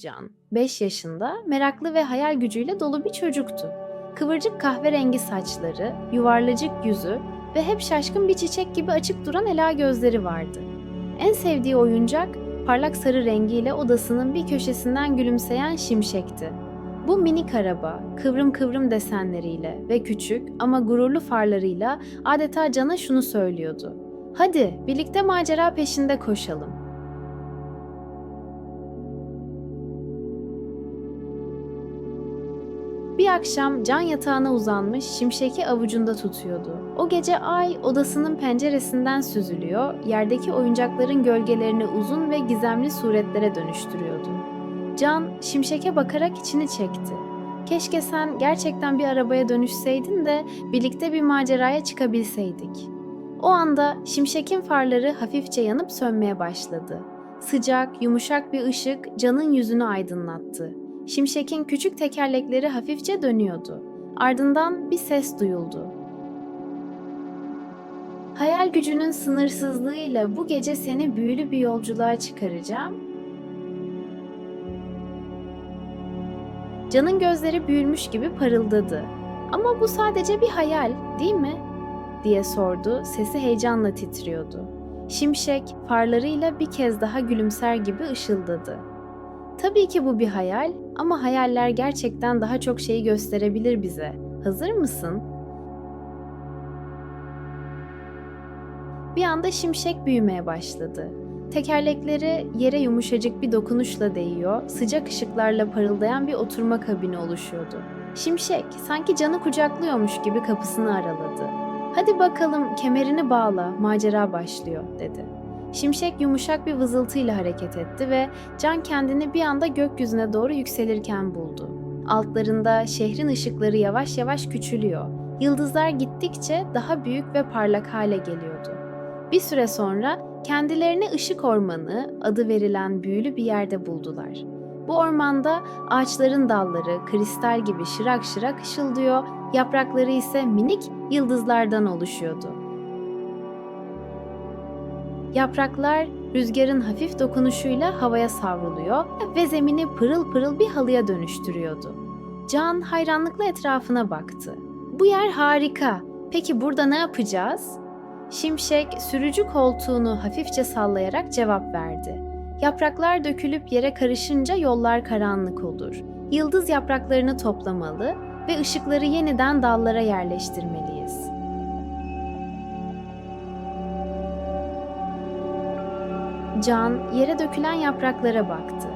Can. 5 yaşında, meraklı ve hayal gücüyle dolu bir çocuktu. Kıvırcık kahverengi saçları, yuvarlacık yüzü ve hep şaşkın bir çiçek gibi açık duran ela gözleri vardı. En sevdiği oyuncak parlak sarı rengiyle odasının bir köşesinden gülümseyen şimşekti. Bu minik araba, kıvrım kıvrım desenleriyle ve küçük ama gururlu farlarıyla adeta Can'a şunu söylüyordu. Hadi birlikte macera peşinde koşalım. Bir akşam Can yatağına uzanmış şimşeki avucunda tutuyordu. O gece ay odasının penceresinden süzülüyor, yerdeki oyuncakların gölgelerini uzun ve gizemli suretlere dönüştürüyordu. Can şimşeke bakarak içini çekti. Keşke sen gerçekten bir arabaya dönüşseydin de birlikte bir maceraya çıkabilseydik. O anda şimşekin farları hafifçe yanıp sönmeye başladı. Sıcak, yumuşak bir ışık Can'ın yüzünü aydınlattı. Şimşekin küçük tekerlekleri hafifçe dönüyordu. Ardından bir ses duyuldu. Hayal gücünün sınırsızlığıyla bu gece seni büyülü bir yolculuğa çıkaracağım. Can'ın gözleri büyülmüş gibi parıldadı. Ama bu sadece bir hayal, değil mi? diye sordu. Sesi heyecanla titriyordu. Şimşek farlarıyla bir kez daha gülümser gibi ışıldadı. Tabii ki bu bir hayal ama hayaller gerçekten daha çok şeyi gösterebilir bize. Hazır mısın? Bir anda şimşek büyümeye başladı. Tekerlekleri yere yumuşacık bir dokunuşla değiyor, sıcak ışıklarla parıldayan bir oturma kabini oluşuyordu. Şimşek sanki canı kucaklıyormuş gibi kapısını araladı. Hadi bakalım kemerini bağla, macera başlıyor dedi. Şimşek yumuşak bir vızıltıyla hareket etti ve Can kendini bir anda gökyüzüne doğru yükselirken buldu. Altlarında şehrin ışıkları yavaş yavaş küçülüyor. Yıldızlar gittikçe daha büyük ve parlak hale geliyordu. Bir süre sonra kendilerini ışık ormanı adı verilen büyülü bir yerde buldular. Bu ormanda ağaçların dalları kristal gibi şırak şırak ışıldıyor, yaprakları ise minik yıldızlardan oluşuyordu. Yapraklar rüzgarın hafif dokunuşuyla havaya savruluyor ve zemini pırıl pırıl bir halıya dönüştürüyordu. Can hayranlıkla etrafına baktı. Bu yer harika. Peki burada ne yapacağız? Şimşek sürücü koltuğunu hafifçe sallayarak cevap verdi. Yapraklar dökülüp yere karışınca yollar karanlık olur. Yıldız yapraklarını toplamalı ve ışıkları yeniden dallara yerleştirmeliyiz. Can yere dökülen yapraklara baktı.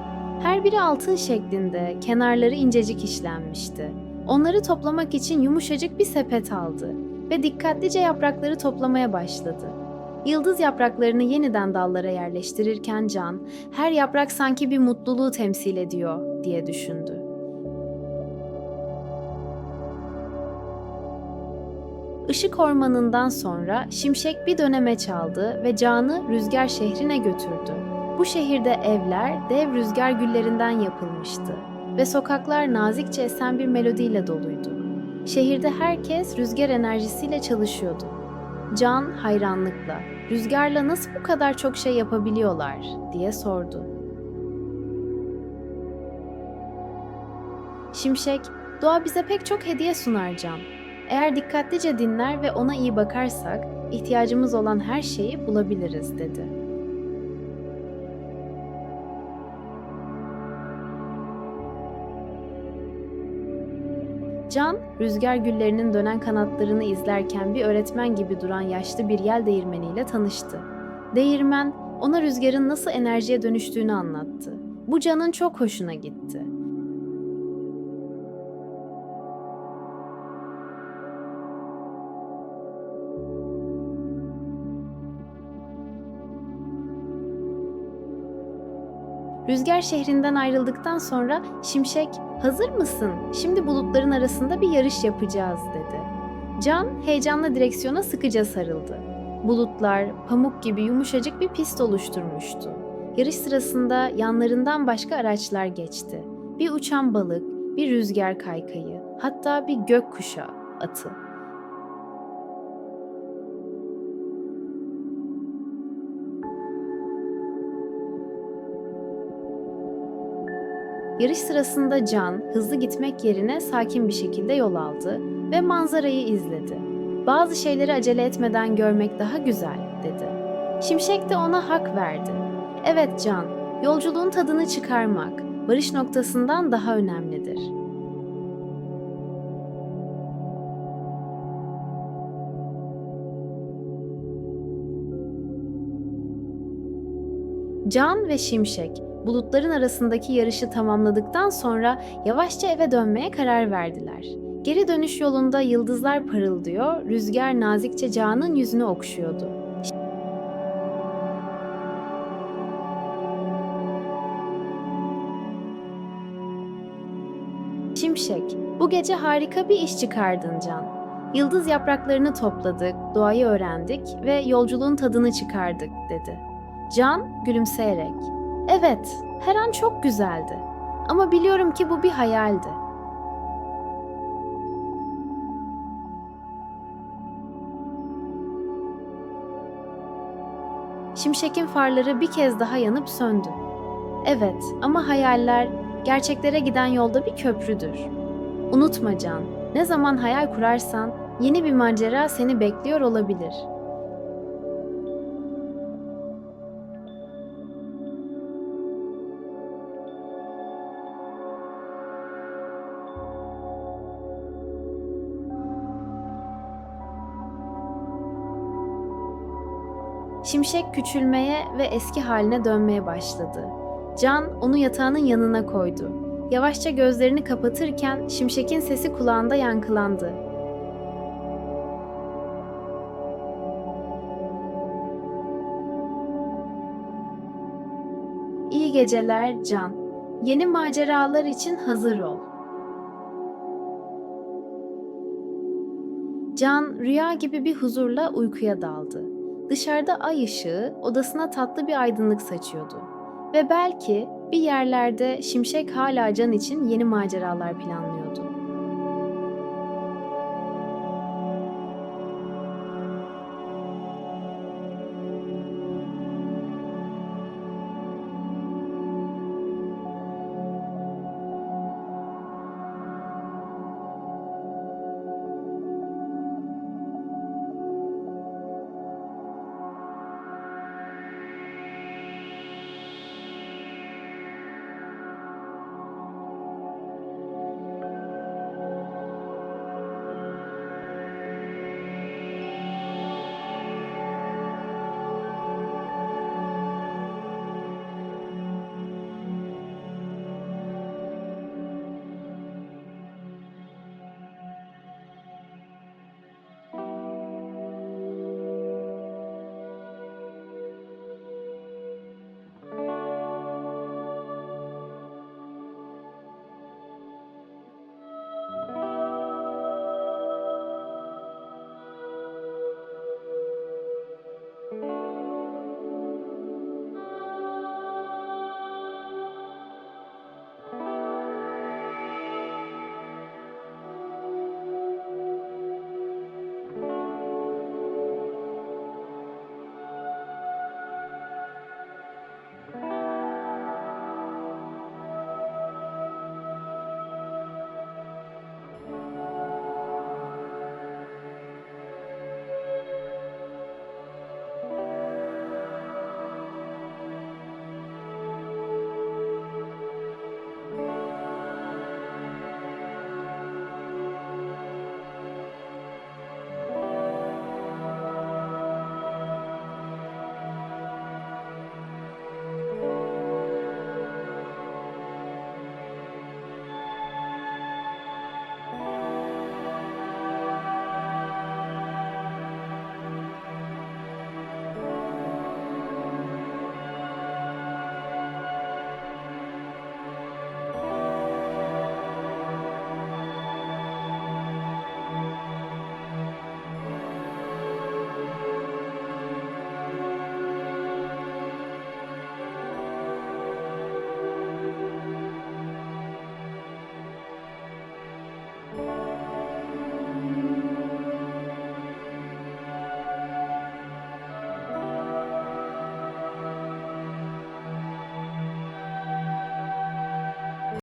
Her biri altın şeklinde, kenarları incecik işlenmişti. Onları toplamak için yumuşacık bir sepet aldı ve dikkatlice yaprakları toplamaya başladı. Yıldız yapraklarını yeniden dallara yerleştirirken Can, her yaprak sanki bir mutluluğu temsil ediyor diye düşündü. Işık ormanından sonra şimşek bir döneme çaldı ve Can'ı rüzgar şehrine götürdü. Bu şehirde evler dev rüzgar güllerinden yapılmıştı ve sokaklar nazikçe esen bir melodiyle doluydu. Şehirde herkes rüzgar enerjisiyle çalışıyordu. Can hayranlıkla, rüzgarla nasıl bu kadar çok şey yapabiliyorlar diye sordu. Şimşek, doğa bize pek çok hediye sunar Can. Eğer dikkatlice dinler ve ona iyi bakarsak, ihtiyacımız olan her şeyi bulabiliriz dedi. Can, rüzgar güllerinin dönen kanatlarını izlerken bir öğretmen gibi duran yaşlı bir yel değirmeniyle tanıştı. Değirmen, ona rüzgarın nasıl enerjiye dönüştüğünü anlattı. Bu Can'ın çok hoşuna gitti. Rüzgar şehrinden ayrıldıktan sonra Şimşek, "Hazır mısın? Şimdi bulutların arasında bir yarış yapacağız." dedi. Can heyecanla direksiyona sıkıca sarıldı. Bulutlar pamuk gibi yumuşacık bir pist oluşturmuştu. Yarış sırasında yanlarından başka araçlar geçti. Bir uçan balık, bir rüzgar kaykayı, hatta bir gökkuşağı atı. Yarış sırasında Can hızlı gitmek yerine sakin bir şekilde yol aldı ve manzarayı izledi. Bazı şeyleri acele etmeden görmek daha güzel, dedi. Şimşek de ona hak verdi. Evet Can, yolculuğun tadını çıkarmak, varış noktasından daha önemlidir. Can ve Şimşek bulutların arasındaki yarışı tamamladıktan sonra yavaşça eve dönmeye karar verdiler. Geri dönüş yolunda yıldızlar parıldıyor, rüzgar nazikçe Can'ın yüzünü okşuyordu. Şimşek, bu gece harika bir iş çıkardın Can. Yıldız yapraklarını topladık, doğayı öğrendik ve yolculuğun tadını çıkardık, dedi. Can gülümseyerek, evet, her an çok güzeldi. Ama biliyorum ki bu bir hayaldi. Şimşek'in farları bir kez daha yanıp söndü. Evet ama hayaller gerçeklere giden yolda bir köprüdür. Unutma Can, ne zaman hayal kurarsan yeni bir macera seni bekliyor olabilir. Şimşek küçülmeye ve eski haline dönmeye başladı. Can onu yatağının yanına koydu. Yavaşça gözlerini kapatırken Şimşek'in sesi kulağında yankılandı. İyi geceler Can. Yeni maceralar için hazır ol. Can rüya gibi bir huzurla uykuya daldı. Dışarıda ay ışığı odasına tatlı bir aydınlık saçıyordu. Ve belki bir yerlerde Şimşek hala Can için yeni maceralar planlıyordu.